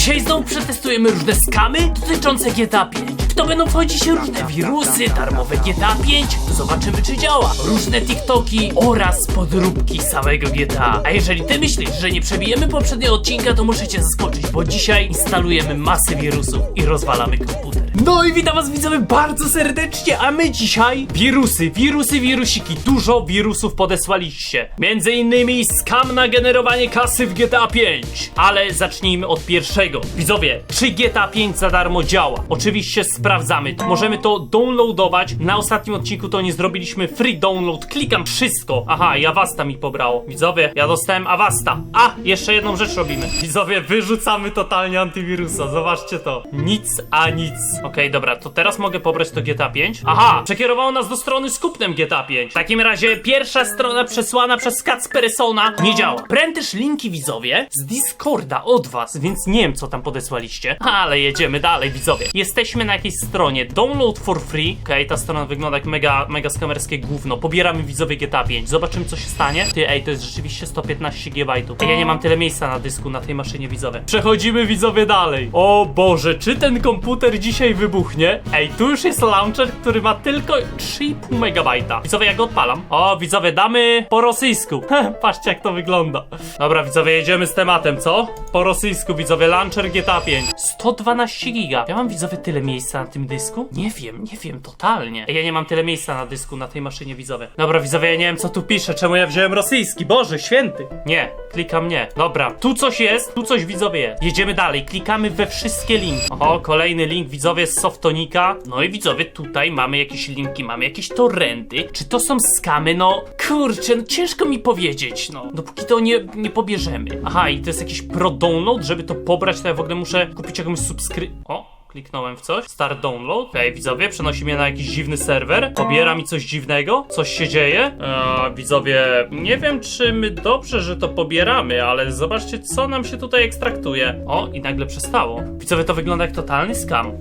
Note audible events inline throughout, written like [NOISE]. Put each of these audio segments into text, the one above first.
Dzisiaj znowu przetestujemy różne skamy dotyczące GTA 5. To będą wchodzić różne wirusy, darmowe GTA 5. Zobaczymy czy działa. Różne TikToki oraz podróbki samego GTA. A jeżeli ty myślisz, że nie przebijemy poprzedniego odcinka, to muszę cię zaskoczyć, bo dzisiaj instalujemy masę wirusów i rozwalamy komputer. No i witam was widzowie bardzo serdecznie, a my dzisiaj wirusy, wirusy, wirusiki. Dużo wirusów podesłaliście. Między innymi skam na generowanie kasy w GTA 5. Ale zacznijmy od pierwszego. Widzowie, czy GTA 5 za darmo działa? Oczywiście sprawdzamy. Możemy to downloadować. Na ostatnim odcinku to nie zrobiliśmy free download. Klikam wszystko. Aha, i Avasta mi pobrało. Widzowie, ja dostałem Avasta. A, jeszcze jedną rzecz robimy. Widzowie, wyrzucamy totalnie antywirusa. Zobaczcie to. Nic a nic. Okej, dobra, to teraz mogę pobrać to GTA 5. Aha, przekierowało nas do strony z kupnem GTA 5. W takim razie pierwsza strona przesłana przez Kacpersona nie działa. Też linki widzowie z Discorda od was, więc nie wiem co tam podesłaliście. Ale jedziemy dalej widzowie. Jesteśmy na jakiejś stronie download for free. Okej, ta strona wygląda jak mega, mega skamerskie gówno. Pobieramy widzowie GTA 5. Zobaczymy co się stanie. Ty, ej, to jest rzeczywiście 115 GB. Ja nie mam tyle miejsca na dysku na tej maszynie widzowie. Przechodzimy widzowie dalej. O Boże, czy ten komputer dzisiaj wybuchnie? Ej, tu już jest launcher, który ma tylko 3,5 MB. Widzowie, ja go odpalam. O, widzowie, damy po rosyjsku. [LAUGHS] Patrzcie, jak to wygląda. Dobra, widzowie, jedziemy z tematem, co? Po rosyjsku, widzowie, launcher GTA 5. 112 giga. Ja mam, widzowie, tyle miejsca na tym dysku? Nie wiem, nie wiem, totalnie. Ja nie mam tyle miejsca na dysku na tej maszynie, widzowie. Dobra, widzowie, ja nie wiem, co tu pisze. Czemu ja wziąłem rosyjski? Boże, święty. Nie, klikam nie. Dobra, tu coś jest, tu coś, widzowie, jest. Jedziemy dalej, klikamy we wszystkie linki. Oho, kolejny link, widzowie, z Softonika. No i widzowie, tutaj mamy jakieś linki, mamy jakieś torrenty. Czy to są skamy? No, kurczę, no ciężko mi powiedzieć, no. Dopóki to nie, nie pobierzemy. Aha, i to jest jakiś pro download, żeby to pobrać, to ja w ogóle muszę kupić jakąś subskry... O! Kliknąłem w coś. Start download. Okej, widzowie, przenosi mnie na jakiś dziwny serwer. Pobiera mi coś dziwnego. Coś się dzieje. Eee, widzowie, nie wiem, czy my dobrze, że to pobieramy, ale zobaczcie, co nam się tutaj ekstraktuje. O, i nagle przestało. Widzowie, to wygląda jak totalny.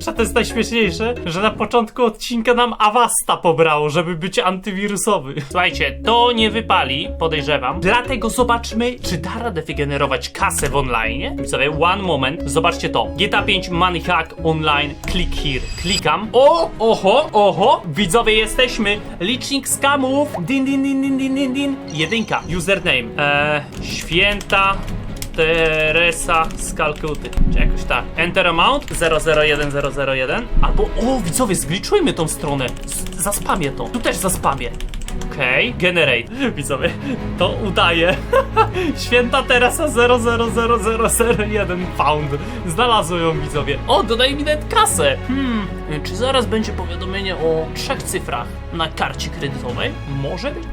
A to jest najśmieszniejsze, że na początku odcinka nam Avasta pobrało, żeby być antywirusowy. Słuchajcie, to nie wypali, podejrzewam. Dlatego zobaczmy, czy da radę wygenerować kasę w online. Widzowie, one moment. Zobaczcie to. GTA 5 Money Hack Online. Click here. Klikam. O, oho, oho. Widzowie, jesteśmy. Licznik skamów. Din, din, din, din, din, din, din. Jedynka. Username. Eee, święta. Teresa z Kalkuty. Czy jakoś tak. Enter amount 001001. Albo, o, widzowie, zgliczujmy tą stronę. Zaspamię to. Tu też zaspamię. Okej, generate. Widzowie, to udaje. [LAUGHS] Święta Teresa 000001 pound. Znalazłem ją, widzowie. O, dodaj mi net kasę. Hmm, czy zaraz będzie powiadomienie o trzech cyfrach na karcie kredytowej? Może być.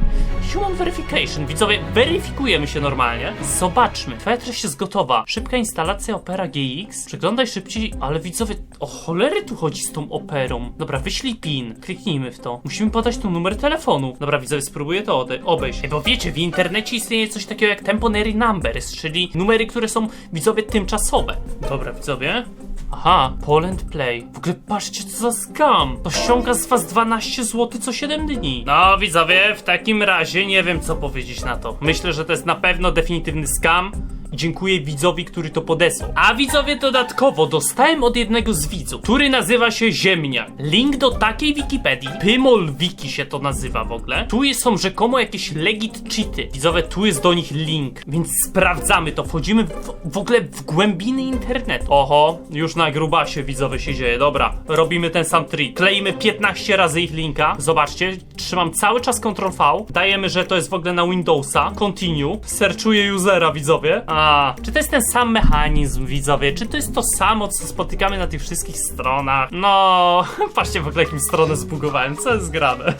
Human Verification. Widzowie, weryfikujemy się normalnie. Zobaczmy. Twoja treść jest gotowa. Szybka instalacja Opera GX. Przeglądaj szybciej, ale widzowie, o cholery tu chodzi z tą operą. Dobra, wyślij PIN. Kliknijmy w to. Musimy podać tu numer telefonu. Dobra, widzowie, spróbuję to obejść. Ej, bo wiecie, w internecie istnieje coś takiego jak temporary numbers, czyli numery, które są, widzowie, tymczasowe. Dobra, widzowie. Aha, Poland Play. W ogóle patrzcie co za scam. To ściąga z was 12 zł co 7 dni. No widzowie, w takim razie nie wiem co powiedzieć na to. Myślę, że to jest na pewno definitywny scam. Dziękuję widzowi, który to podesłał. A widzowie dodatkowo dostałem od jednego z widzów, który nazywa się Ziemniak. Link do takiej Wikipedii, Pymol Wiki się to nazywa w ogóle. Tu są rzekomo jakieś legit cheaty. Widzowie, tu jest do nich link, więc sprawdzamy to. Wchodzimy w, w ogóle w głębiny internetu. Oho, już na grubasie widzowie się dzieje. Dobra, robimy ten sam trik. Kleimy 15 razy ich linka. Zobaczcie, trzymam cały czas Ctrl V. Dajemy, że to jest w ogóle na Windowsa. Continue. Searchuję usera, widzowie. A, czy to jest ten sam mechanizm, widzowie? Czy to jest to samo, co spotykamy na tych wszystkich stronach? No, [LAUGHS] patrzcie w ogóle jakim stronę zbugowałem. Co jest grane?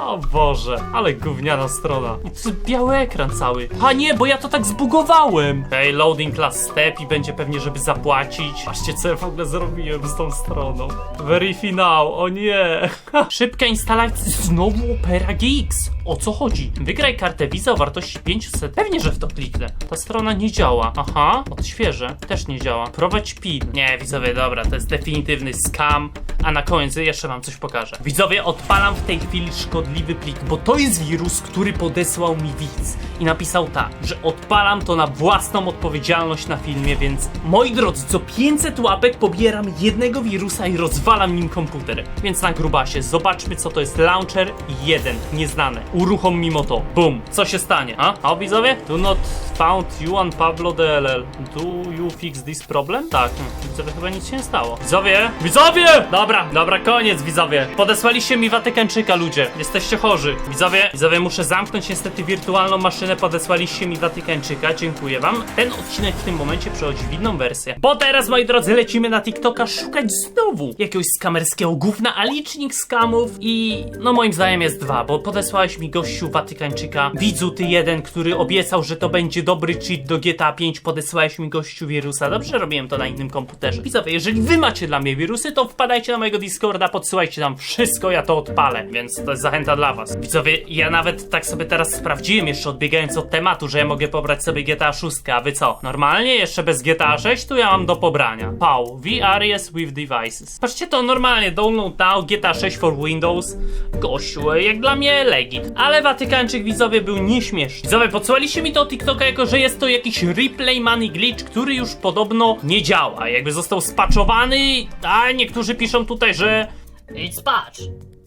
O Boże, ale gówniana strona. Biały ekran cały. A nie, bo ja to tak zbugowałem. Okej, loading class step i będzie pewnie, żeby zapłacić. Patrzcie, co ja w ogóle zrobiłem z tą stroną. Verify now, o nie. [LAUGHS] Szybka instalacja. Znowu Opera GX. O co chodzi? Wygraj kartę Visa o wartości 500. Pewnie, że w to kliknę. Ta strona nie działa. Aha, odświeżę. Też nie działa. Prowadź PIN. Nie, widzowie, dobra, to jest definitywny scam. A na końcu jeszcze wam coś pokażę. Widzowie, odpalam w tej chwili szkodliwy plik, bo to jest wirus, który podesłał mi widz. I napisał tak, że odpalam to na własną odpowiedzialność na filmie, więc moi drodzy, co 500 łapek pobieram jednego wirusa i rozwalam nim komputer. Więc na grubasie, zobaczmy co to jest launcher 1, nieznane. Uruchom mimo to. Bum. Co się stanie? A? A widzowie? Do not found on Pablo DLL. Do you fix this problem? Tak. Hmm. Widzowie chyba nic się nie stało. Widzowie! Widzowie! Dobra, dobra, koniec widzowie. Podesłaliście mi Watykańczyka, ludzie. Jesteście chorzy. Widzowie, widzowie, muszę zamknąć niestety wirtualną maszynę. Podesłaliście mi Watykańczyka. Dziękuję wam. Ten odcinek w tym momencie przechodzi w inną wersję. Bo teraz, moi drodzy, lecimy na TikToka szukać znowu jakiegoś skamerskiego gówna, a licznik skamów i no moim zdaniem jest dwa, bo podesłałeś mi gościu Watykańczyka. Widzu ty jeden, który obiecał, że to będzie dobry cheat do GTA 5. Podesłałeś mi gościu wirusa. Dobrze robiłem to na innym komputerze. Widzowie, jeżeli wy macie dla mnie wirusy, to wpadajcie na mojego Discorda, podsyłajcie tam wszystko, ja to odpalę, więc to jest zachęta dla was. Widzowie, ja nawet tak sobie teraz sprawdziłem, jeszcze odbiegając od tematu, że ja mogę pobrać sobie GTA 6, a wy co? Normalnie, jeszcze bez GTA 6, tu ja mam do pobrania. Pau, VRS with devices. Patrzcie to normalnie, download now, GTA 6 for Windows. Gościu, jak dla mnie legit. Ale Watykańczyk widzowie był nieśmieszny. Widzowie, podsyłaliście mi to TikToka jako, że jest to jakiś replay money glitch, który już podobno nie działa. Jakby został spaczowany, a niektórzy piszą tutaj, że It's patch.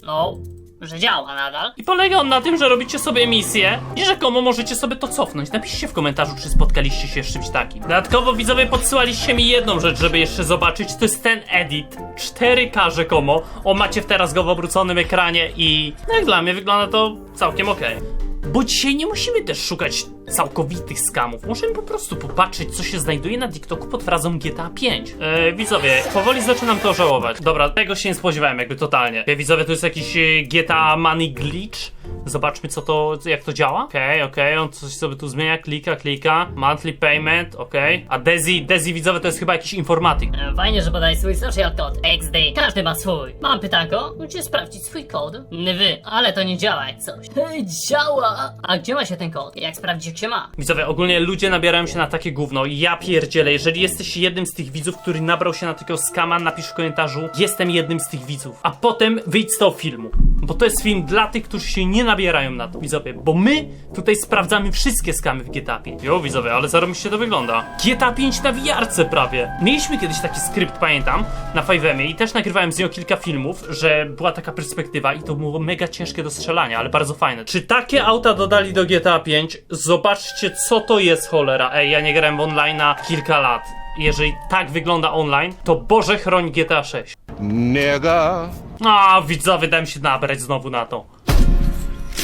No, że działa nadal. I polega on na tym, że robicie sobie misję i rzekomo możecie sobie to cofnąć. Napiszcie w komentarzu, czy spotkaliście się z czymś takim. Dodatkowo widzowie podsyłaliście mi jedną rzecz, żeby jeszcze zobaczyć. To jest ten edit. 4K rzekomo. O, macie teraz go w obróconym ekranie i no jak dla mnie wygląda to całkiem okej. Bo dzisiaj nie musimy też szukać całkowitych skamów. Możemy po prostu popatrzeć, co się znajduje na TikToku pod frazą GTA 5. Eee, widzowie, powoli zaczynam to żałować. Dobra, tego się nie spodziewałem jakby totalnie. E, widzowie, to jest jakiś e, GTA Money Glitch. Zobaczmy, co to, jak to działa. Okej, okej, on coś sobie tu zmienia, klika, klika. Monthly payment, okej. A Dezi, Dezi widzowie, to jest chyba jakiś informatyk. E, Fajnie, że podaj swój social code XD. Każdy ma swój. Mam pytanko, musicie sprawdzić swój kod. Wy, ale to nie działa jak coś. [LAUGHS] Hej, działa! A gdzie ma się ten kod? Jak sprawdzić jak się ma? Widzowie, ogólnie ludzie nabierają się na takie gówno ja pierdzielę, jeżeli jesteś jednym z tych widzów, który nabrał się na takiego skama, napisz w komentarzu, jestem jednym z tych widzów. A potem wyjdź z tego filmu. Bo to jest film dla tych, którzy się nie nabierają na to, widzowie. Bo my tutaj sprawdzamy wszystkie skamy w GTA 5. Jo, widzowie, ale zarobiście to wygląda. GTA 5 na wiarce prawie. Mieliśmy kiedyś taki skrypt, pamiętam, na 5 i też nagrywałem z niego kilka filmów, że była taka perspektywa i to było mega ciężkie do strzelania, ale bardzo fajne. Czy takie auta dodali do GTA 5? Zobaczcie, co to jest cholera. Ej, ja nie grałem w online na kilka lat. Jeżeli tak wygląda online, to Boże chroń GTA 6. Nigga. A, widzowie, dałem się nabrać znowu na to.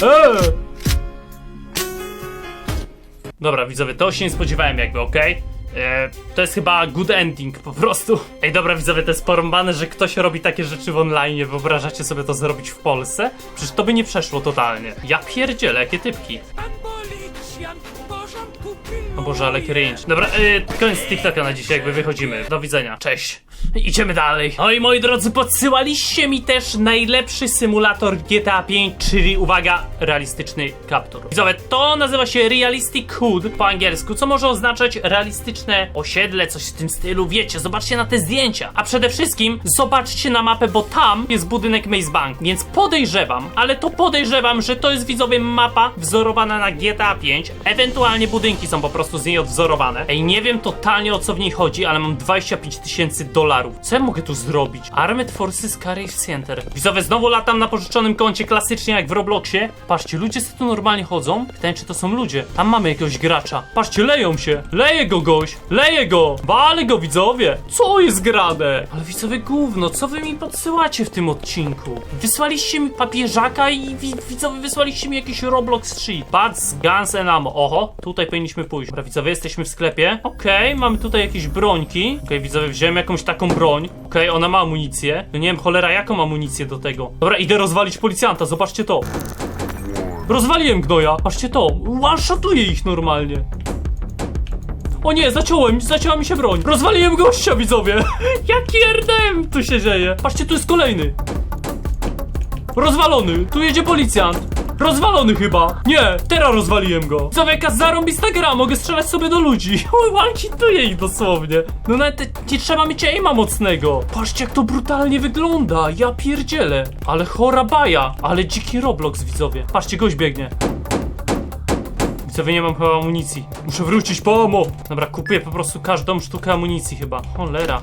Eee! Dobra, widzowie, to się nie spodziewałem jakby, okej? Eee, to jest chyba good ending po prostu. Ej, dobra, widzowie, to jest porąbane, że ktoś robi takie rzeczy w online. Wyobrażacie sobie to zrobić w Polsce? Przecież to by nie przeszło totalnie. Ja pierdzielę, jakie typki. O Boże, ale cringe. Dobra, yy, koniec TikToka na dzisiaj, jakby wychodzimy. Do widzenia, cześć. Idziemy dalej. No i moi drodzy, podsyłaliście mi też najlepszy symulator GTA 5, czyli uwaga, realistyczny kaptur. Widzowie, to nazywa się Realistic Hood po angielsku, co może oznaczać realistyczne osiedle, coś w tym stylu. Wiecie, zobaczcie na te zdjęcia. A przede wszystkim zobaczcie na mapę, bo tam jest budynek Maze Bank, więc podejrzewam, ale to podejrzewam, że to jest widzowie mapa wzorowana na GTA 5, ewentualnie budynki są po prostu z niej odwzorowane. Ej, nie wiem totalnie o co w niej chodzi, ale mam 25 tysięcy dolarów. Co ja mogę tu zrobić? Armored Forces Carriage Center. Widzowie, znowu latam na pożyczonym koncie, klasycznie jak w Robloxie. Patrzcie, ludzie sobie tu normalnie chodzą. Pytanie, czy to są ludzie. Tam mamy jakiegoś gracza. Patrzcie, leją się. Leje go goś. Leje go. Wale go, widzowie. Co jest grane? Ale widzowie, gówno, co wy mi podsyłacie w tym odcinku? Wysłaliście mi papieżaka i wi widzowie wysłaliście mi jakiś Roblox 3. Bats, Guns and Ammo. Oho, tutaj powinniśmy pójść. Dobra, widzowie, jesteśmy w sklepie. Okej, mamy tutaj jakieś brońki. Okej, widzowie, wziąłem jakąś taką broń. Okej, ona ma amunicję. No nie wiem, cholera, jaką amunicję do tego. Dobra, idę rozwalić policjanta, zobaczcie to. Rozwaliłem gnoja. Patrzcie to. One-shotuję ich normalnie. O nie, zaciąłem, zacięła mi się broń. Rozwaliłem gościa, widzowie. [LAUGHS] Jaki RDM tu się dzieje. Patrzcie, tu jest kolejny. Rozwalony. Tu jedzie policjant. Rozwalony chyba! Nie, teraz rozwaliłem go! Co jaka zarąbista gra, mogę strzelać sobie do ludzi! [LAUGHS] One-hituję ich dosłownie! No nawet nie trzeba mieć aima mocnego! Patrzcie jak to brutalnie wygląda, ja pierdzielę! Ale chora baja, ale dziki Roblox widzowie. Patrzcie, gość biegnie. Widzowie, nie mam chyba amunicji. Muszę wrócić po amo. Dobra, kupię po prostu każdą sztukę amunicji chyba. Cholera.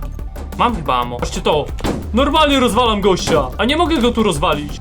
Mam chyba amo. Patrzcie to. Normalnie rozwalam gościa, a nie mogę go tu rozwalić.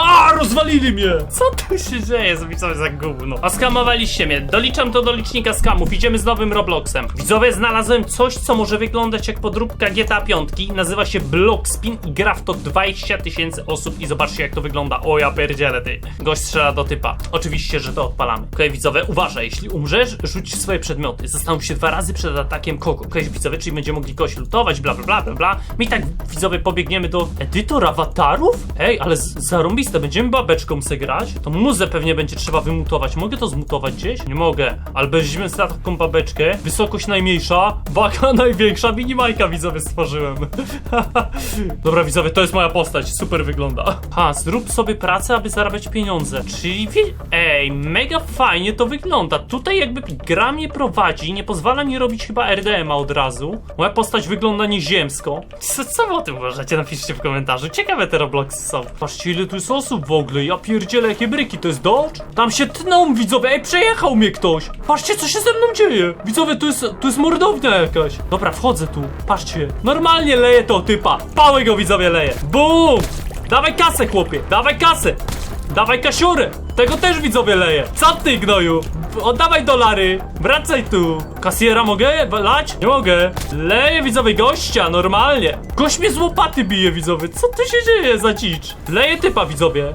A, rozwalili mnie! Co tu się dzieje widzowie za gówno? A skamowaliście mnie. Doliczam to do licznika skamów. Idziemy z nowym Robloxem. Widzowie, znalazłem coś, co może wyglądać jak podróbka GTA 5. Nazywa się Blockspin i gra w to 20 tysięcy osób i zobaczcie jak to wygląda. O ja pierdzielę ty. Gość strzela do typa. Oczywiście, że to odpalamy. Okej, widzowie, uważaj. Jeśli umrzesz, rzuć swoje przedmioty. Zastanów się dwa razy przed atakiem kogo. Okej, widzowie, czyli będziemy mogli kogoś lutować, bla bla bla bla bla. My i tak, widzowie, pobiegniemy do edytor awatarów? Ej, ale z- zarąbiste. Będziemy babeczką se grać. To muzę pewnie będzie trzeba wymutować. Mogę to zmutować gdzieś? Nie mogę. Ale weźmiemy sobie taką babeczkę. Wysokość najmniejsza, waga [LAUGHS] największa, minimajka widzowie stworzyłem. [LAUGHS] Dobra widzowie, to jest moja postać. Super wygląda. Ha, zrób sobie pracę, aby zarabiać pieniądze. Czyli wie... Ej, mega fajnie to wygląda. Tutaj jakby gra mnie prowadzi, nie pozwala mi robić chyba RDMA od razu. Moja postać wygląda nieziemsko. Co, co wy o tym uważacie? Napiszcie w komentarzu. Ciekawe te Robloxy są. Patrzcie ile tu jest w ogóle. Ja pierdzielę jakie bryki. To jest Dodge? Tam się tną widzowie. Ej, przejechał mnie ktoś. Patrzcie co się ze mną dzieje. Widzowie, tu jest, tu jest mordownia jakaś. Dobra, wchodzę tu. Patrzcie. Normalnie leje to typa. Pałę go widzowie leje. Bum! Dawaj kasę chłopie. Dawaj kasę. Dawaj kasiurę! Tego też widzowie leje! Co ty, gnoju? Oddawaj dolary! Wracaj tu! Kasjera mogę lać? Nie mogę! Leję widzowie gościa, normalnie! Gość mnie z łopaty bije widzowie! Co tu się dzieje za dzicz? Leję typa widzowie!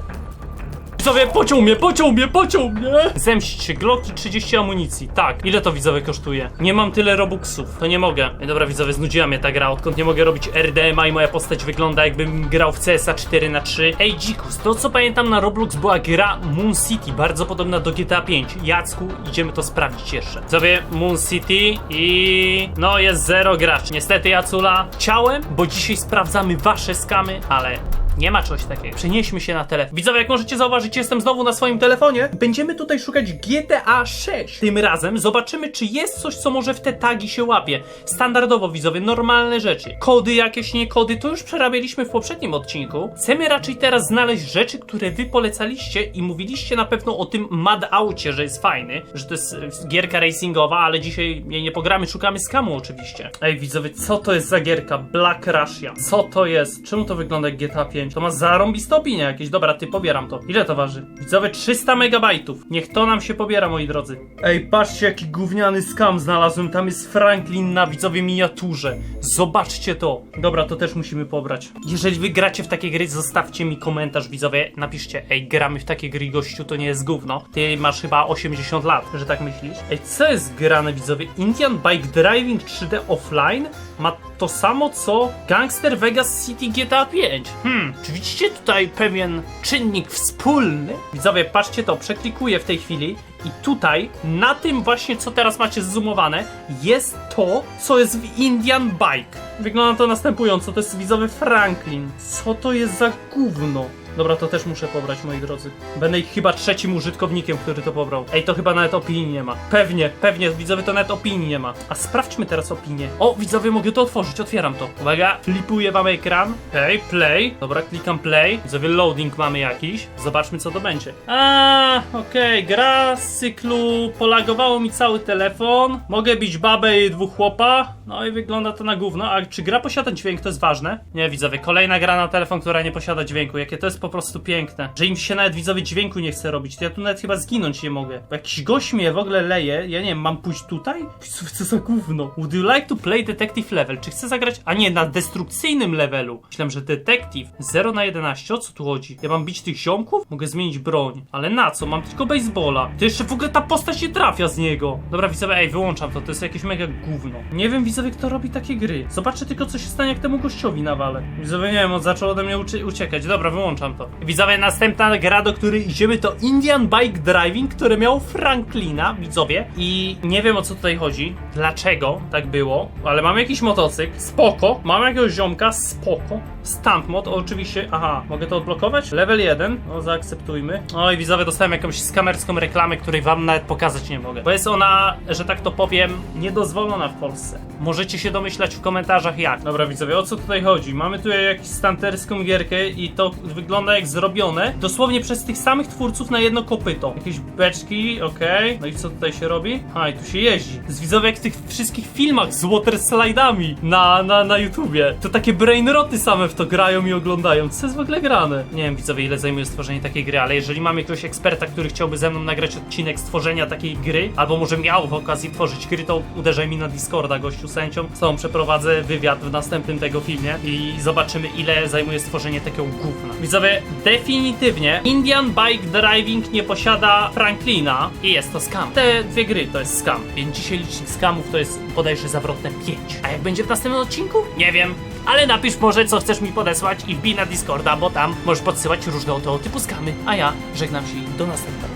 Widzowie, pociął mnie, pociął mnie, pociął mnie! Zemścić się, Glocki 30 amunicji. Tak, ile to widzowie kosztuje? Nie mam tyle robuxów, to nie mogę. Dobra widzowie, znudziła mnie ta gra, odkąd nie mogę robić RDMA i moja postać wygląda jakbym grał w CSA 4 na 3 Ej, dzikus, to co pamiętam na Roblox była gra Moon City, bardzo podobna do GTA 5. Jacku, idziemy to sprawdzić jeszcze. Widzowie, Moon City i... no jest zero graczy. Niestety, Jacula, chciałem, bo dzisiaj sprawdzamy wasze skamy, ale nie ma czegoś takiego. Przenieśmy się na telefon. Widzowie, jak możecie zauważyć, jestem znowu na swoim telefonie. Będziemy tutaj szukać GTA 6. Tym razem zobaczymy, czy jest coś, co może w te tagi się łapie. Standardowo, widzowie, normalne rzeczy. Kody jakieś, nie kody, to już przerabialiśmy w poprzednim odcinku. Chcemy raczej teraz znaleźć rzeczy, które wy polecaliście i mówiliście na pewno o tym Mad Aucie, że jest fajny, że to jest e, gierka racingowa, ale dzisiaj jej nie pogramy, szukamy skamu oczywiście. Ej, widzowie, co to jest za gierka? Black Russia. Co to jest? Czemu to wygląda jak GTA 5? To ma zarąbiste opinie jakieś. Dobra, ty pobieram to. Ile to waży? Widzowie, 300 megabajtów. Niech to nam się pobiera, moi drodzy. Ej, patrzcie, jaki gówniany skam znalazłem. Tam jest Franklin na widzowie miniaturze. Zobaczcie to. Dobra, to też musimy pobrać. Jeżeli wy gracie w takie gry, zostawcie mi komentarz, widzowie. Napiszcie, ej, gramy w takie gry, gościu, to nie jest gówno. Ty masz chyba 80 lat, że tak myślisz. Ej, co jest grane, widzowie? Indian Bike Driving 3D Offline ma to samo co Gangster Vegas City GTA 5. Hmm, czy widzicie tutaj pewien czynnik wspólny? Widzowie, patrzcie to, przeklikuję w tej chwili i tutaj, na tym właśnie, co teraz macie zoomowane, jest to, co jest w Indian Bike. Wygląda to następująco, to jest widzowy Franklin. Co to jest za gówno? Dobra, to też muszę pobrać, moi drodzy. Będę ich chyba trzecim użytkownikiem, który to pobrał. Ej, to chyba nawet opinii nie ma. Pewnie, pewnie, widzowie, to nawet opinii nie ma. A sprawdźmy teraz opinię. O, widzowie, mogę to otworzyć, otwieram to. Uwaga, flipuję wam ekran. Okej, play. Dobra, klikam play. Widzowie, loading mamy jakiś. Zobaczmy, co to będzie. A, okej, gra z cyklu polagowało mi cały telefon. Mogę bić babę i dwóch chłopa. No i wygląda to na gówno. A czy gra posiada dźwięk, to jest ważne? Nie, widzowie, kolejna gra na telefon, która nie posiada dźwięku. Jakie to jest po prostu piękne. Że im się nawet widzowie dźwięku nie chce robić. To ja tu nawet chyba zginąć nie mogę. Bo jakiś gość mnie w ogóle leje. Ja nie wiem, mam pójść tutaj? Co, co za gówno? Would you like to play detective level? Czy chcę zagrać? A nie, na destrukcyjnym levelu. Myślałem, że detective 0 na 11. O co tu chodzi? Ja mam bić tych ziomków? Mogę zmienić broń. Ale na co? Mam tylko baseballa. To jeszcze w ogóle ta postać nie trafia z niego. Dobra, widzowie, ej, wyłączam to. To jest jakieś mega gówno. Nie wiem, widzowie, kto robi takie gry. Zobaczcie tylko, co się stanie, jak temu gościowi nawalę. Widzowie, nie wiem, on zaczął ode mnie ucie- uciekać. Dobra, wyłączam konto. Widzowie, następna gra, do której idziemy to Indian Bike Driving, które miał Franklina, widzowie. I nie wiem o co tutaj chodzi, dlaczego tak było, ale mamy jakiś motocykl, spoko. Mamy jakiegoś ziomka, spoko. Stunt mod, oczywiście, aha, mogę to odblokować? Level 1, no zaakceptujmy. Oj, widzowie, dostałem jakąś skamerską reklamę, której wam nawet pokazać nie mogę. Bo jest ona, że tak to powiem, niedozwolona w Polsce. Możecie się domyślać w komentarzach jak. Dobra, widzowie, o co tutaj chodzi? Mamy tu jakąś stanterską gierkę i to wygląda jak zrobione dosłownie przez tych samych twórców na jedno kopyto. Jakieś beczki, okej. No i co tutaj się robi? A, i tu się jeździ. Z widzowie jak w tych wszystkich filmach z water slidami na, na, na YouTubie. To takie brainroty same w to grają i oglądają. Co jest w ogóle grane? Nie wiem, widzowie, ile zajmuje stworzenie takiej gry, ale jeżeli mam jakiegoś eksperta, który chciałby ze mną nagrać odcinek stworzenia takiej gry, albo może miał w okazji tworzyć gry, to uderzaj mi na Discorda, gościu sędzią. Z tobą przeprowadzę wywiad w następnym tego filmie i zobaczymy, ile zajmuje stworzenie takiego gówna. Widzowie, definitywnie Indian Bike Driving nie posiada Franklina i jest to scam. Te dwie gry to jest scam, więc dzisiaj licznik scamów to jest bodajże zawrotne 5. A jak będzie w następnym odcinku? Nie wiem. Ale napisz może, co chcesz mi podesłać i wbij na Discorda, bo tam możesz podsyłać różnego tego typu skamy. A ja żegnam się do następnego.